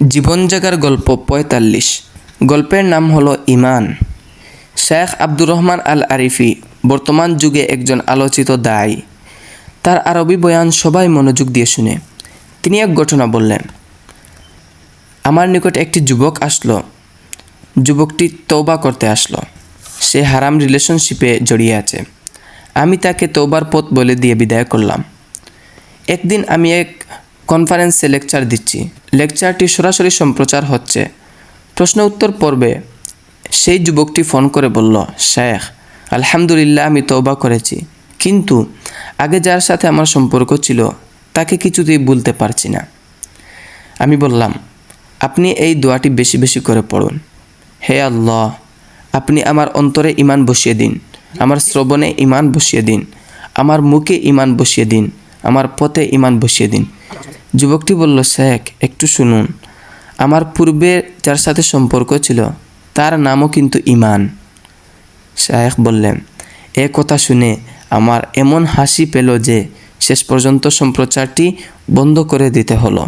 জীবন জাগার গল্প পঁয়তাল্লিশ। গল্পের নাম হলো ইমান। শেখ আব্দুর রহমান আল আরিফি বর্তমান যুগে একজন আলোচিত দায়ী। তার আরবি বয়ান সবাই মনোযোগ দিয়ে শুনে। তিনি এক ঘটনা বললেন, আমার নিকট একটি যুবক আসলো। যুবকটি তৌবা করতে আসলো। সে হারাম রিলেশনশিপে জড়িয়ে আছে। আমি তাকে তৌবার পথ বলে দিয়ে বিদায় করলাম। একদিন আমি এক কনফারেন্সে লেকচার দিচ্ছি। লেকচারটি সরাসরি সম্প্রচার হচ্ছে। প্রশ্ন উত্তর পর্বে, সেই যুবকটি ফোন করে বলল, শেখ, আলহামদুলিল্লাহ আমি তওবা করেছি। কিন্তু আগে যার সাথে আমার সম্পর্ক ছিল, তাকে কিছুতেই ভুলতে পারছি না। আমি বললাম, আপনি এই দোয়াটি বেশি বেশি করে পড়ুন। হে আল্লাহ, আপনি আমার অন্তরে ইমান বসিয়ে দিন, আমার শ্রবণে ইমান বসিয়ে দিন, আমার মুখে ইমান বসিয়ে দিন, আমার পথে ইমান বসিয়ে দিন। যুবকটি বলল শেখ একটু শুনুন। আমার পূর্বে যার সাথে সম্পর্ক ছিল, তার নামও কিন্তু ইমান। শেখ বললেন, এ কথা শুনে আমার এমন হাসি পেল যে শেষ পর্যন্ত সম্প্রচারটি বন্ধ করে দিতে হলো।